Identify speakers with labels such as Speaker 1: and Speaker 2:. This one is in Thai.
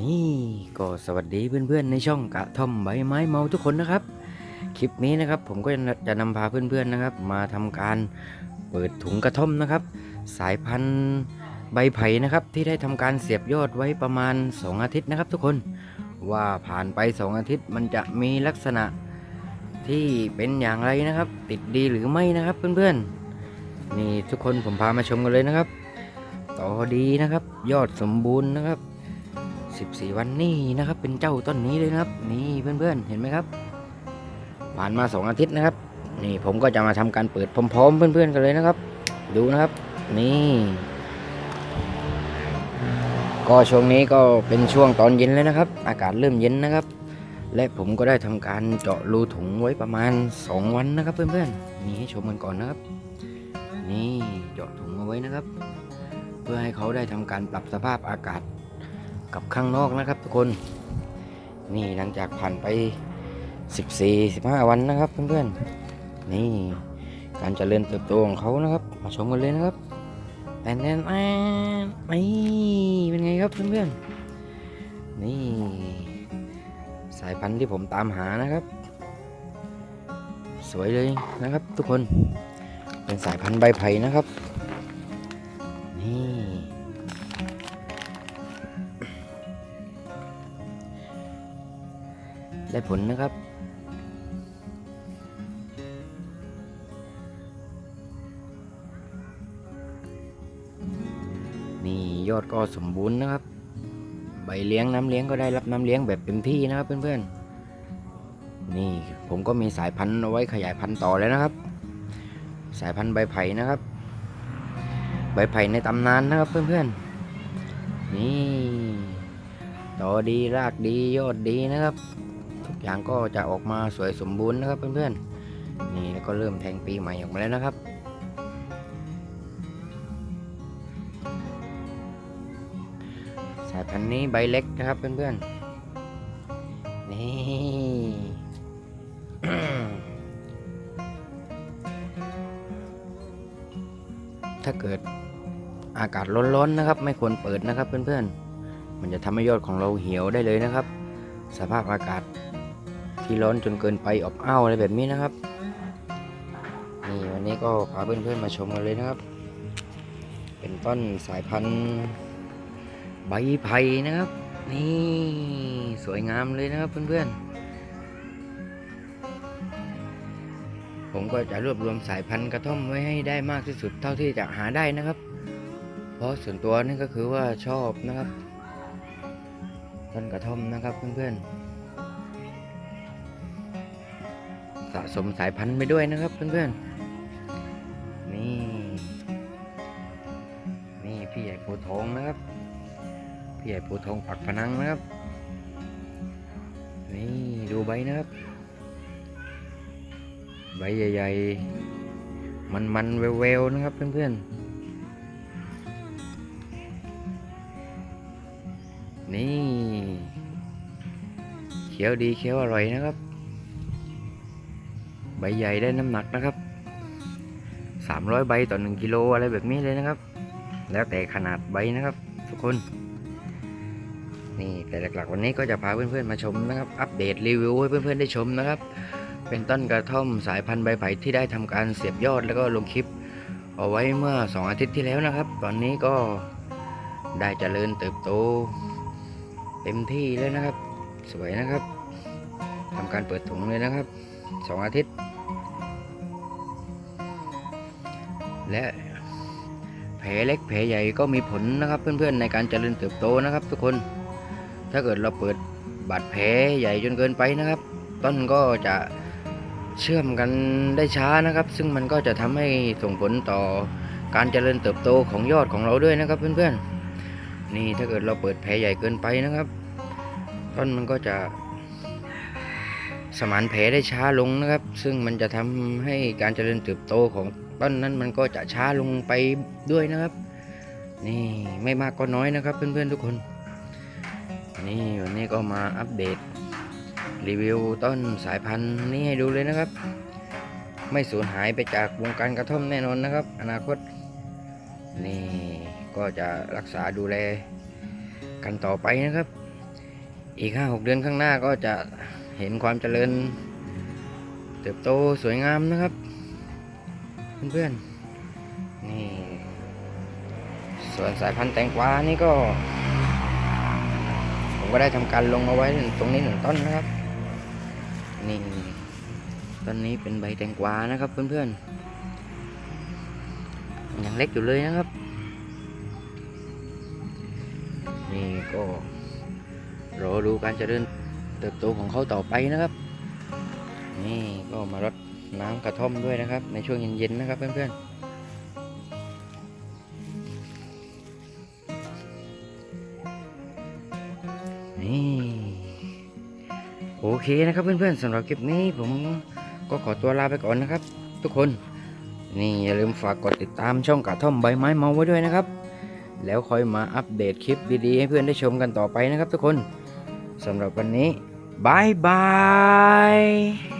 Speaker 1: นี่ก็สวัสดีเพื่อนๆในช่องกระท่อมใบไม้เมาทุกคนนะครับ คลิปนี้นะครับผมก็จะนำพาเพื่อนๆนะครับ มาทำการเปิดถุงกระท่อมนะครับ สายพันธุ์ใบไผ่นะครับ ที่ได้ทำการเสียบยอดไว้ประมาณ 2 อาทิตย์นะครับ ทุกคนว่าผ่านไป 2 อาทิตย์มันจะมีลักษณะที่เป็นอย่างไรนะครับ ติดดีหรือไม่นะครับเพื่อนๆนี่ทุกคนผมพามาชมกันเลยนะครับ ต่อดีนะครับ ยอดสมบูรณ์นะครับ 14 วันนี่นะครับเป็นเจ้าต้นนี้เลยนะครับ นี่เพื่อนๆเห็นไหมครับผ่านมา 2 อาทิตย์นะครับ นี่ผมก็จะมาทำการเปิดพร้อมๆ เพื่อนๆกันเลยนะครับ ดูนะครับ นี่ ก็ช่วงนี้ก็เป็นช่วงตอนเย็นแล้วนะครับ อากาศเริ่มเย็นนะครับ และผมก็ได้ทำการเจาะรูถุงไว้ประมาณ 2 วันนะครับ เพื่อนๆนี่ให้ชมกันก่อนนะครับ นี่เจาะถุงเอาไว้นะครับ เพื่อให้เขาได้ทำการปรับสภาพอากาศ กับข้างนอกนะครับ ทุกคน นี่หลังจากผ่านไป 14 15 วันนะครับเพื่อนๆ นี่การเจริญเติบโตของเขานะครับ มาชมกันเลยนะครับแอนแอนแอนนี่เป็นไงครับเพื่อนๆ นี่ สายพันธุ์ที่ผมตามหานะครับ สวยเลยนะครับทุกคน เป็นสายพันธุ์ใบไผ่นะครับ นี่ ได้ผลนะครับ นี่ยอดก็สมบูรณ์นะครับ ใบเลี้ยงน้ำเลี้ยงก็ได้รับน้ำเลี้ยงแบบเต็มที่นะครับเพื่อนๆ นี่ผมก็มีสายพันธุ์เอาไว้ขยายพันธุ์ต่อแล้วนะครับ สายพันธุ์ใบไผ่นะครับ ใบไผ่ในตำนานนะครับเพื่อนๆ นี่ต่อดีรากดียอดดีนะครับ ย่างก็จะออกมาสวยสมบูรณ์นะครับเพื่อนๆนี่แล้วก็เริ่มแทงปีใหม่ออกมาแล้วนะครับสายพันธุ์นี้ใบเล็กนะครับเพื่อนๆนี่ถ้าเกิดอากาศร้อนๆนะครับ ไม่ควรเปิดนะครับเพื่อนๆ มันจะทำให้ยอดของเราเหี่ยวได้เลยนะครับ สภาพอากาศที่ร้อนจนเกินไปอบอ้าวอะไรแบบนี้นะครับ นี่วันนี้ก็พาเพื่อนๆมาชมกันเลยนะครับ เป็นต้นสายพันธุ์ใบไผ่นะครับ นี่สวยงามเลยนะครับเพื่อนๆ ผมก็จะรวบรวมสายพันธุ์กระท่อมไว้ให้ได้มากที่สุดเท่าที่จะหาได้นะครับ เพราะส่วนตัวนี่ก็คือว่าชอบนะครับ ต้นกระท่อมนะครับเพื่อนๆ สะสมสายพันธุ์ไปด้วยนะครับเพื่อนๆ นี่ นี่พี่ใหญ่โพธิ์ทองนะครับ พี่ใหญ่โพธิ์ทองปักพนังนะครับ นี่ดูใบนะครับ ใบใหญ่ๆ มันๆ แววๆ นะครับเพื่อนๆ นี่ เขียวดีเขียวอร่อยนะครับ ใบใหญ่ได้น้ำหนักนะครับ 300 ใบต่อ 1 กิโลอะไรแบบนี้เลยนะครับ แล้วแต่ขนาดใบนะครับ ทุกคน นี่แต่หลักๆวันนี้ก็จะพาเพื่อนๆมาชมนะครับ อัปเดตรีวิวให้เพื่อนๆได้ชมนะครับ เป็นต้นกระท่อมสายพันธุ์ใบไผ่ที่ได้ทำการเสียบยอดแล้วก็ลงคลิป เอาไว้เมื่อ 2 อาทิตย์ที่แล้วนะครับ ตอนนี้ก็ได้เจริญเติบโต เต็มที่เลยนะครับ สวยนะครับทำการเปิดถุงเลยนะครับ2อาทิตย์ และแผลเล็กแผลใหญ่ก็มีผลนะครับ เพื่อนๆในการเจริญเติบโตนะครับ ทุกคนถ้าเกิดเราเปิดบาดแผลใหญ่จนเกินไปนะครับ ต้นก็จะเชื่อมกันได้ช้านะครับ ซึ่งมันก็จะทำให้ส่งผลต่อการเจริญเติบโตของยอดของเราด้วยนะครับเพื่อนๆ นี่ถ้าเกิดเราเปิดแผลใหญ่เกินไปนะครับต้นมันก็จะ สมานแผลได้ช้าลงนะครับ ซึ่งมันจะทำให้การเจริญเติบโตของต้นนั้นมันก็จะช้าลงไปด้วยนะครับ นี่ไม่มากก็น้อยนะครับเพื่อนๆทุกคน นี่วันนี้ก็มาอัปเดต รีวิวต้นสายพันธุ์นี้ให้ดูเลยนะครับ ไม่สูญหายไปจากวงการกระท่อมแน่นอนนะครับ อนาคตนี่ ก็จะรักษาดูแลกันต่อไปนะครับ อีกห้าหกเดือนข้างหน้าก็จะเห็นความเจริญ เติบโตสวยงามนะครับ เพื่อนๆนี่ส่วนสายพันธุ์แตงกวานี่ก็ ผมก็ได้ทำการลงเอาไว้ตรงนี้หนึ่งต้นนะครับ นี่ต้นนี้เป็นใบแตงกวานะครับเพื่อนๆยังเล็กอยู่เลยนะครับ นี่ก็รอดูการเจริญเติบโตของเขาต่อไปนะครับ นี่ก็มารดน้ำกระท่อมด้วยนะครับ ในช่วงเย็นๆนะครับเพื่อนๆนี่โอเคนะครับเพื่อนๆสำหรับคลิปนี้ผมก็ขอตัวลาไปก่อนนะครับ ทุกคน นี่อย่าลืมฝากกดติดตามช่องกระท่อมใบไม้เมาไว้ด้วยนะครับ แล้วค่อยมาอัปเดตคลิปดีๆ ให้เพื่อนได้ชมกันต่อไปนะครับทุกคนสำหรับวันนี้บายบาย